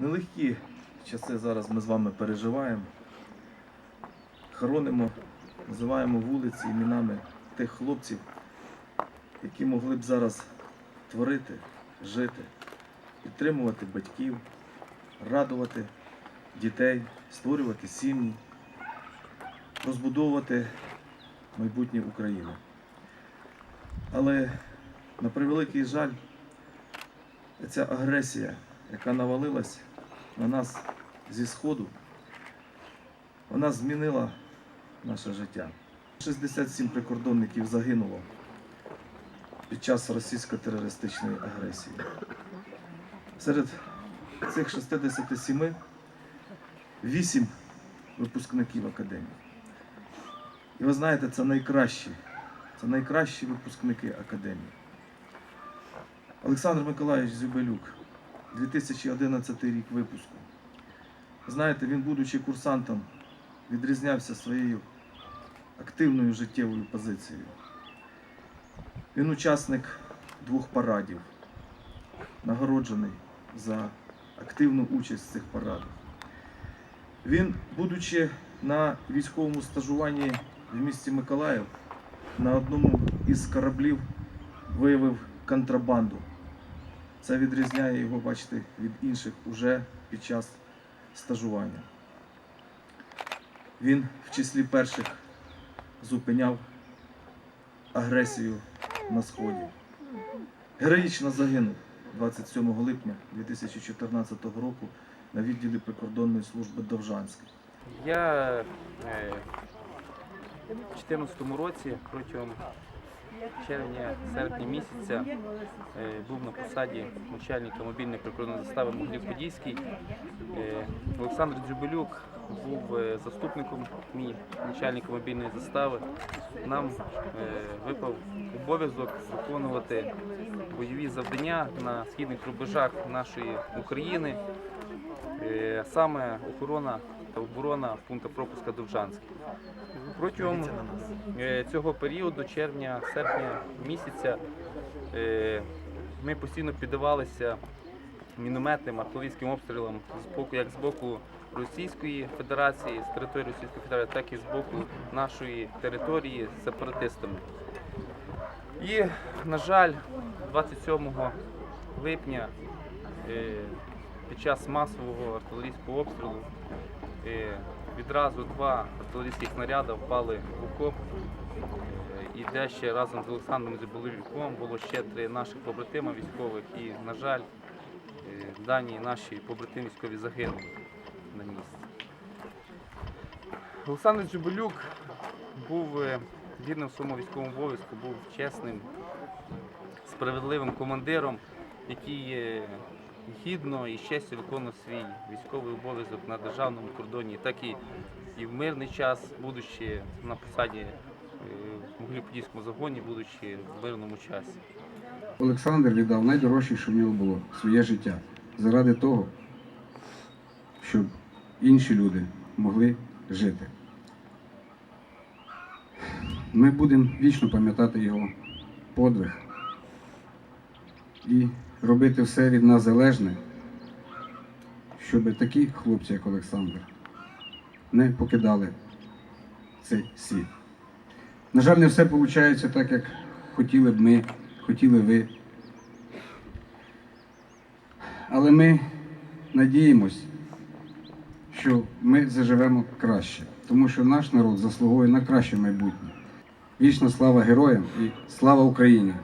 Нелегкі часи зараз ми з вами переживаємо. Хоронимо, називаємо вулиці іменами тих хлопців, які могли б зараз творити, жити, підтримувати батьків, радувати дітей, створювати сім'ї, розбудовувати майбутнє України. Але на превеликий жаль, ця агресія, яка навалилась на нас зі Сходу, вона змінила наше життя. 67 прикордонників загинуло під час російсько-терористичної агресії. Серед цих 67 8 випускників академії. І ви знаєте, це найкращі, це найкращі випускники академії. Олександр Миколаївич Зюбелюк, 2011 рік випуску. Знаєте, він, будучи курсантом, відрізнявся своєю активною життєвою позицією. Він учасник двох парадів, нагороджений за активну участь в цих парадах. Він, будучи на військовому стажуванні в місті Миколаїв, на одному із кораблів виявив контрабанду. Це відрізняє його, бачите, від інших уже під час стажування. Він в числі перших зупиняв агресію на Сході. Героїчно загинув 27 липня 2014 року на відділі прикордонної служби Довжанська. Я е, в 2014 році протягом червня-серпня місяця е, був на посаді начальника мобільної прикордонної застави Могилів-Подільський. Е, Олександр Дзюбелюк був е, заступником мій начальника мобільної застави. Нам випав обов'язок виконувати бойові завдання на східних рубежах нашої України. Саме охорона та оборона пункту пропуска Довжанський. Протягом е, цього періоду, червня-серпня місяця, е, ми постійно піддавалися мінометним артилерійським обстрілам з боку, як з боку Російської Федерації, з території Російської Федерації, так і з боку нашої території з сепаратистами. І, на жаль, 27 липня е, під час масового артилерійського обстрілу е, відразу два артилерійських снаряди впали в окоп. Е, І де ще разом з Олександром Зіболовіком було ще три наших побратима військових. І, на жаль, е, дані наші побратими військові загинули на місці. Олександр Джубелюк був е, вірним в своєму військовому обов'язку, був чесним, справедливим командиром, який е, гідно і честю виконував свій військовий обов'язок на державному кордоні, так і, і в мирний час, будучи на посаді е, в Могилів-Подільському загоні, будучи в мирному часі. Олександр віддав найдорожче, що в нього було своє життя заради того, щоб інші люди могли жити. Ми будемо вічно пам'ятати його подвиг і робити все від нас залежне, щоб такі хлопці, як Олександр, не покидали цей світ. На жаль, не все виходить так, як хотіли б ми, хотіли ви. Але ми надіємось, що ми заживемо краще, тому що наш народ заслуговує на краще майбутнє. Вічна слава героям і слава Україні!